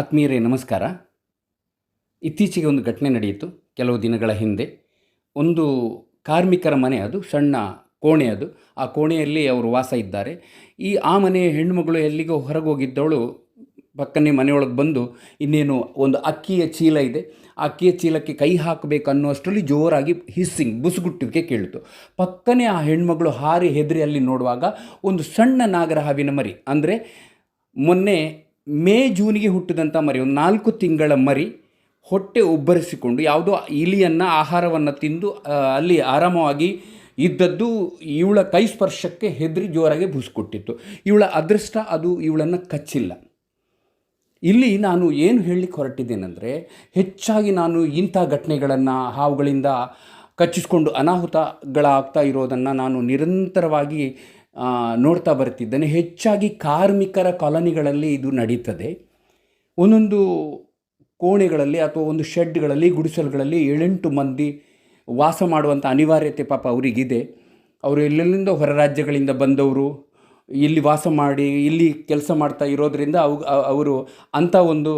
ಆತ್ಮೀಯರೇ, ನಮಸ್ಕಾರ. ಇತ್ತೀಚೆಗೆ ಒಂದು ಘಟನೆ ನಡೆಯಿತು, ಕೆಲವು ದಿನಗಳ ಹಿಂದೆ. ಒಂದು ಕಾರ್ಮಿಕರ ಮನೆ ಅದು, ಸಣ್ಣ ಕೋಣೆ ಅದು. ಆ ಕೋಣೆಯಲ್ಲಿ ಅವರು ವಾಸ ಇದ್ದಾರೆ. ಈ, ಆ ಮನೆಯ ಹೆಣ್ಣುಮಗಳು ಎಲ್ಲಿಗೋ ಹೊರಗೆ ಹೋಗಿದ್ದವಳು ಪಕ್ಕನೆ ಮನೆಯೊಳಗೆ ಬಂದು ಇನ್ನೇನು ಒಂದು ಅಕ್ಕಿಯ ಚೀಲ ಇದೆ. ಆ ಅಕ್ಕಿಯ ಚೀಲಕ್ಕೆ ಕೈ ಹಾಕಬೇಕು ಅನ್ನುವಷ್ಟರಲ್ಲಿ ಜೋರಾಗಿ ಹಿಸ್ಸಿಂಗ್, ಬುಸುಗುಟ್ಟುವಿಕೆ ಕೇಳಿತು. ಪಕ್ಕನೆ ಆ ಹೆಣ್ಮಗಳು ಹಾರಿ ಹೆದರಿ ಅಲ್ಲಿ ನೋಡುವಾಗ ಒಂದು ಸಣ್ಣ ನಾಗರ ಹಾವಿನ ಮರಿ, ಅಂದರೆ ಮೊನ್ನೆ ಮೇ ಜೂನಿಗೆ ಹುಟ್ಟಿದಂಥ ಮರಿ, ಒಂದು ನಾಲ್ಕು ತಿಂಗಳ ಮರಿ ಹೊಟ್ಟೆ ಉಬ್ಬರಿಸಿಕೊಂಡು ಯಾವುದೋ ಇಲಿಯನ್ನು, ಆಹಾರವನ್ನು ತಿಂದು ಅಲ್ಲಿ ಆರಾಮವಾಗಿ ಇದ್ದದ್ದು ಇವಳ ಕೈ ಸ್ಪರ್ಶಕ್ಕೆ ಹೆದರಿ ಜೋರಾಗಿ ಬೂಸ್ಕೊಟ್ಟಿತ್ತು. ಇವಳ ಅದೃಷ್ಟ ಅದು ಇವಳನ್ನು ಕಚ್ಚಿಲ್ಲ. ಇಲ್ಲಿ ನಾನು ಏನು ಹೇಳಲಿಕ್ಕೆ ಹೊರಟಿದ್ದೇನೆಂದರೆ, ಹೆಚ್ಚಾಗಿ ನಾನು ಇಂಥ ಘಟನೆಗಳನ್ನು, ಹಾವುಗಳಿಂದ ಕಚ್ಚಿಸ್ಕೊಂಡು ಅನಾಹುತಗಳಾಗ್ತಾ ಇರೋದನ್ನು ನಾನು ನಿರಂತರವಾಗಿ ನೋಡ್ತಾ ಬರ್ತಿದ್ದೇನೆ ಹೆಚ್ಚಾಗಿ ಕಾರ್ಮಿಕರ ಕಾಲೋನಿಗಳಲ್ಲಿ ಇದು ನಡೀತದೆ. ಒಂದೊಂದು ಕೋಣೆಗಳಲ್ಲಿ ಅಥವಾ ಒಂದು ಶೆಡ್ಗಳಲ್ಲಿ, ಗುಡಿಸಲುಗಳಲ್ಲಿ ಏಳೆಂಟು ಮಂದಿ ವಾಸ ಮಾಡುವಂಥ ಅನಿವಾರ್ಯತೆ ಪಾಪ ಅವರಿಗಿದೆ. ಅವರು ಎಲ್ಲೆಲ್ಲಿಂದ ಹೊರ ರಾಜ್ಯಗಳಿಂದ ಬಂದವರು, ಇಲ್ಲಿ ವಾಸ ಮಾಡಿ, ಇಲ್ಲಿ ಕೆಲಸ ಮಾಡ್ತಾ ಇರೋದರಿಂದ ಅವು, ಅವರು ಅಂಥ ಒಂದು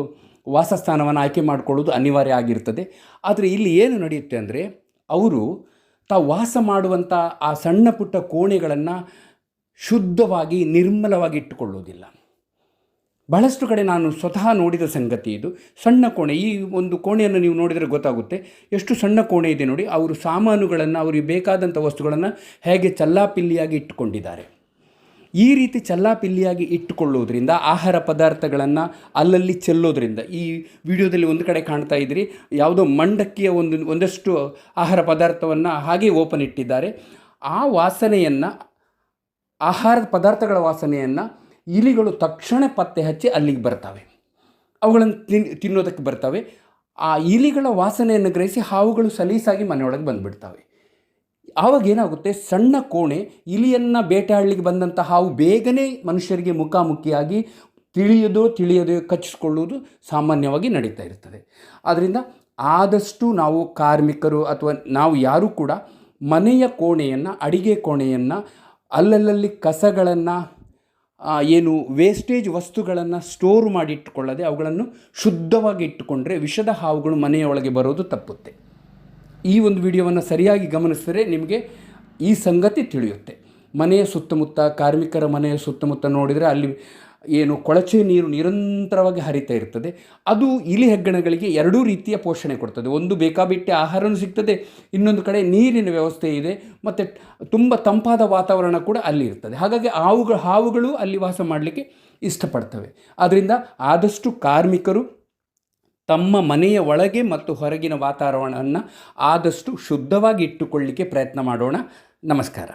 ವಾಸಸ್ಥಾನವನ್ನು ಆಯ್ಕೆ ಮಾಡಿಕೊಳ್ಳೋದು ಅನಿವಾರ್ಯ ಆಗಿರ್ತದೆ. ಆದರೆ ಇಲ್ಲಿ ಏನು ನಡೆಯುತ್ತೆ ಅಂದರೆ, ಅವರು ತಾವು ವಾಸ ಮಾಡುವಂಥ ಆ ಸಣ್ಣ ಪುಟ್ಟ ಕೋಣೆಗಳನ್ನು ಶುದ್ಧವಾಗಿ ನಿರ್ಮಲವಾಗಿ ಇಟ್ಟುಕೊಳ್ಳೋದಿಲ್ಲ. ಬಹಳಷ್ಟು ಕಡೆ ನಾನು ಸ್ವತಃ ನೋಡಿದ ಸಂಗತಿ ಇದು. ಸಣ್ಣ ಕೋಣೆ, ಈ ಒಂದು ಕೋಣೆಯನ್ನು ನೀವು ನೋಡಿದರೆ ಗೊತ್ತಾಗುತ್ತೆ. ಎಷ್ಟು ಸಣ್ಣ ಕೋಣೆ ಇದೆ ನೋಡಿ, ಅವರು ಸಾಮಾನುಗಳನ್ನು, ಅವರಿಗೆ ಬೇಕಾದಂಥ ವಸ್ತುಗಳನ್ನು ಹೇಗೆ ಚಲ್ಲಾಪಿಲ್ಲಿಯಾಗಿ ಇಟ್ಟುಕೊಂಡಿದ್ದಾರೆ. ಈ ರೀತಿ ಚಲ್ಲಾಪಿಲ್ಲಿಯಾಗಿ ಇಟ್ಟುಕೊಳ್ಳೋದ್ರಿಂದ, ಆಹಾರ ಪದಾರ್ಥಗಳನ್ನು ಅಲ್ಲಲ್ಲಿ ಚೆಲ್ಲೋದ್ರಿಂದ, ಈ ವಿಡಿಯೋದಲ್ಲಿ ಒಂದು ಕಡೆ ಕಾಣ್ತಾ ಇದ್ದೀರಿ, ಯಾವುದೋ ಮಂಡಕ್ಕಿಯ ಒಂದು, ಒಂದಷ್ಟು ಆಹಾರ ಪದಾರ್ಥವನ್ನು ಹಾಗೆ ಓಪನ್ ಇಟ್ಟಿದ್ದಾರೆ. ಆ ವಾಸನೆಯನ್ನು ಆಹಾರದ ಪದಾರ್ಥಗಳ ವಾಸನೆಯನ್ನು ಇಲಿಗಳು ತಕ್ಷಣ ಪತ್ತೆ ಹಚ್ಚಿ ಅಲ್ಲಿಗೆ ಬರ್ತವೆ. ಅವುಗಳನ್ನು ತಿನ್ ತಿನ್ನೋದಕ್ಕೆ ಬರ್ತವೆ. ಆ ಇಲಿಗಳ ವಾಸನೆಯನ್ನು ಗ್ರಹಿಸಿ ಹಾವುಗಳು ಸಲೀಸಾಗಿ ಮನೆಯೊಳಗೆ ಬಂದುಬಿಡ್ತವೆ. ಆವಾಗ ಏನಾಗುತ್ತೆ? ಸಣ್ಣ ಕೋಣೆ ಇಲಿಯನ್ನು ಬೇಟೆಯಾಡಲಿಕ್ಕೆ ಬಂದಂಥ ಹಾವು ಬೇಗನೆ ಮನುಷ್ಯರಿಗೆ ಮುಖಾಮುಖಿಯಾಗಿ ತಿಳಿಯೋದೋ ತಿಳಿಯೋದೋ ಕಚ್ಚಿಸ್ಕೊಳ್ಳುವುದು ಸಾಮಾನ್ಯವಾಗಿ ನಡೀತಾ ಇರ್ತದೆ. ಆದ್ದರಿಂದ ಆದಷ್ಟು ನಾವು ಕಾರ್ಮಿಕರು ಅಥವಾ ನಾವು ಯಾರೂ ಕೂಡ ಮನೆಯ ಕೋಣೆಯನ್ನು, ಅಡಿಗೆ ಕೋಣೆಯನ್ನು ಅಲ್ಲಲ್ಲಿ ಕಸಗಳನ್ನು ಏನು ವೇಸ್ಟೇಜ್ ವಸ್ತುಗಳನ್ನು ಸ್ಟೋರ್ ಮಾಡಿ ಇಟ್ಟುಕೊಳ್ಳದೆ ಅವುಗಳನ್ನು ಶುದ್ಧವಾಗಿ ಇಟ್ಟುಕೊಂಡ್ರೆ ವಿಷದ ಹಾವುಗಳು ಮನೆಯೊಳಗೆ ಬರೋದು ತಪ್ಪುತ್ತೆ. ಈ ಒಂದು ವಿಡಿಯೋವನ್ನು ಸರಿಯಾಗಿ ಗಮನಿಸಿದರೆ ನಿಮಗೆ ಈ ಸಂಗತಿ ತಿಳಿಯುತ್ತೆ. ಮನೆಯ ಸುತ್ತಮುತ್ತ, ಕಾರ್ಮಿಕರ ಮನೆಯ ಸುತ್ತಮುತ್ತ ನೋಡಿದರೆ ಅಲ್ಲಿ ಏನು ಕೊಳಚೆ ನೀರು ನಿರಂತರವಾಗಿ ಹರಿತಾ ಇರ್ತದೆ, ಅದು ಇಲಿ ಹೆಗ್ಗಣಗಳಿಗೆ ಎರಡೂ ರೀತಿಯ ಪೋಷಣೆ ಕೊಡ್ತದೆ. ಒಂದು ಬೇಕಾಬಿಟ್ಟೆ ಆಹಾರವೂ ಸಿಗ್ತದೆ, ಇನ್ನೊಂದು ಕಡೆ ನೀರಿನ ವ್ಯವಸ್ಥೆ ಇದೆ, ಮತ್ತು ತುಂಬ ತಂಪಾದ ವಾತಾವರಣ ಕೂಡ ಅಲ್ಲಿ ಇರ್ತದೆ. ಹಾಗಾಗಿ ಹಾವುಗಳು ಹಾವುಗಳು ಅಲ್ಲಿ ವಾಸ ಮಾಡಲಿಕ್ಕೆ ಇಷ್ಟಪಡ್ತವೆ. ಆದ್ದರಿಂದ ಆದಷ್ಟು ಕಾರ್ಮಿಕರು ತಮ್ಮ ಮನೆಯ ಒಳಗೆ ಮತ್ತು ಹೊರಗಿನ ವಾತಾವರಣವನ್ನು ಆದಷ್ಟು ಶುದ್ಧವಾಗಿ ಇಟ್ಟುಕೊಳ್ಳಿಕ್ಕೆ ಪ್ರಯತ್ನ ಮಾಡೋಣ. ನಮಸ್ಕಾರ.